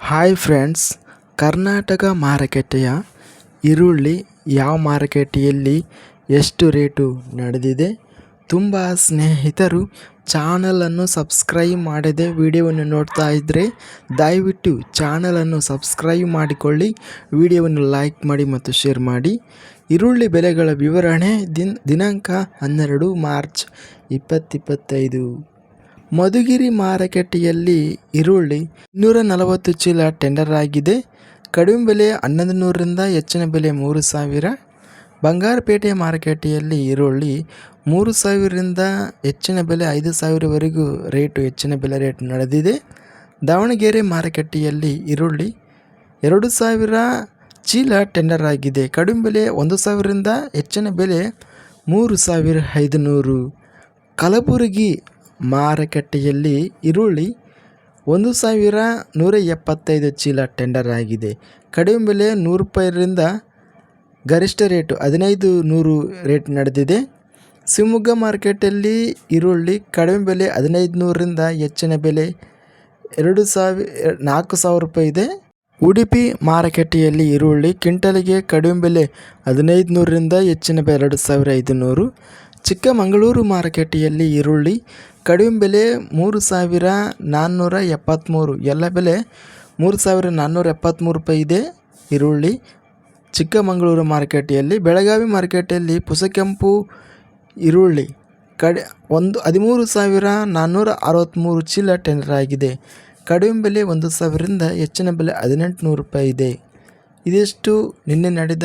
Hi friends Karnataka ಮಾರುಕಟ್ಟೆಯ ಈರುಳ್ಳಿ ಯಾವ ಮಾರುಕಟ್ಟೆಯಲ್ಲಿ ಎಷ್ಟು ರೇಟು ನಡೆದಿದೆ? ತುಂಬ ಸ್ನೇಹಿತರು ಚಾನಲನ್ನು ಸಬ್ಸ್ಕ್ರೈಬ್ ಮಾಡದೆ ವಿಡಿಯೋವನ್ನು ನೋಡ್ತಾ ಇದ್ದರೆ ದಯವಿಟ್ಟು ಚಾನಲನ್ನು ಸಬ್ಸ್ಕ್ರೈಬ್ ಮಾಡಿಕೊಳ್ಳಿ, ವಿಡಿಯೋವನ್ನು ಲೈಕ್ ಮಾಡಿ ಮತ್ತು ಶೇರ್ ಮಾಡಿ. ಈರುಳ್ಳಿ ಬೆಲೆಗಳ ವಿವರಣೆ ದಿನ, ದಿನಾಂಕ ಹನ್ನೆರಡು ಮಾರ್ಚ್ ಇಪ್ಪತ್ತಿಪ್ಪತ್ತೈದು ಮಧುಗಿರಿ ಮಾರುಕಟ್ಟೆಯಲ್ಲಿ ಈರುಳ್ಳಿ ಇನ್ನೂರ ನಲವತ್ತು ಚೀಲ ಟೆಂಡರ್ ಆಗಿದೆ. ಕಡಿಮೆ ಬೆಲೆ ಹನ್ನೊಂದು ನೂರರಿಂದ ಹೆಚ್ಚಿನ ಬೆಲೆ ಮೂರು ಸಾವಿರ. ಬಂಗಾರಪೇಟೆ ಮಾರುಕಟ್ಟೆಯಲ್ಲಿ ಈರುಳ್ಳಿ ಮೂರು ಸಾವಿರದಿಂದ ಹೆಚ್ಚಿನ ಬೆಲೆ ಐದು ಸಾವಿರವರೆಗೂ ರೇಟು ಹೆಚ್ಚಿನ ಬೆಲೆ ರೇಟ್ ನಡೆದಿದೆ. ದಾವಣಗೆರೆ ಮಾರುಕಟ್ಟೆಯಲ್ಲಿ ಈರುಳ್ಳಿ ಎರಡು ಸಾವಿರ ಚೀಲ ಟೆಂಡರ್ ಆಗಿದೆ. ಕಡಿಮೆ ಬೆಲೆ ಒಂದು ಸಾವಿರದಿಂದ ಹೆಚ್ಚಿನ ಬೆಲೆ ಮೂರು ಸಾವಿರ ಐದುನೂರು. ಕಲಬುರಗಿ ಮಾರುಕಟ್ಟೆಯಲ್ಲಿ ಈರುಳ್ಳಿ ಒಂದು ಸಾವಿರ ನೂರ ಎಪ್ಪತ್ತೈದು ಚೀಲ ಟೆಂಡರ್ ಆಗಿದೆ. ಕಡಿಮೆ ಬೆಲೆ ನೂರು ರೂಪಾಯಿರಿಂದ ಗರಿಷ್ಠ ರೇಟು ಹದಿನೈದು ನೂರು ರೇಟ್ ನಡೆದಿದೆ. ಶಿವಮೊಗ್ಗ ಮಾರ್ಕೆಟಲ್ಲಿ ಈರುಳ್ಳಿ ಕಡಿಮೆ ಬೆಲೆ ಹದಿನೈದು ನೂರರಿಂದ ಹೆಚ್ಚಿನ ಬೆಲೆ ಎರಡು ಸಾವಿರ, ನಾಲ್ಕು ಸಾವಿರ ರೂಪಾಯಿ ಇದೆ. ಉಡುಪಿ ಮಾರುಕಟ್ಟೆಯಲ್ಲಿ ಈರುಳ್ಳಿ ಕ್ವಿಂಟಲ್ಗೆ ಕಡಿಮೆ ಬೆಲೆ ಹದಿನೈದು ನೂರರಿಂದ ಹೆಚ್ಚಿನ ಬೆಲೆ ಎರಡು ಸಾವಿರ ಐದುನೂರು. ಚಿಕ್ಕಮಗಳೂರು ಮಾರುಕಟ್ಟೆಯಲ್ಲಿ ಈರುಳ್ಳಿ, ಕಡಿಮೆ ಬೆಲೆ ಮೂರು ಸಾವಿರ ನಾನ್ನೂರ ಎಪ್ಪತ್ತ್ಮೂರು ಎಲ್ಲ ಬೆಲೆ ಮೂರು ಸಾವಿರ ನಾನ್ನೂರ ಎಪ್ಪತ್ತ್ಮೂರು ರೂಪಾಯಿ ಇದೆ ಈರುಳ್ಳಿ. ಚಿಕ್ಕಮಗಳೂರು ಮಾರುಕಟ್ಟೆಯಲ್ಲಿ, ಬೆಳಗಾವಿ ಮಾರುಕಟ್ಟೆಯಲ್ಲಿ ಪುಸಕೆಂಪು ಈರುಳ್ಳಿ ಕಡೆ, ಒಂದು, ಹದಿಮೂರು ಸಾವಿರ ನಾನ್ನೂರ ಅರವತ್ತ್ಮೂರು ಚೀಲ ಟೆಂಡರ್ ಆಗಿದೆ. ಕಡಿಮೆ ಬೆಲೆ ಒಂದು ಸಾವಿರದಿಂದ ಹೆಚ್ಚಿನ ಬೆಲೆ ಹದಿನೆಂಟು ನೂರು ರೂಪಾಯಿ ಇದೆ. ಇದಿಷ್ಟು ನಿನ್ನೆ ನಡೆದ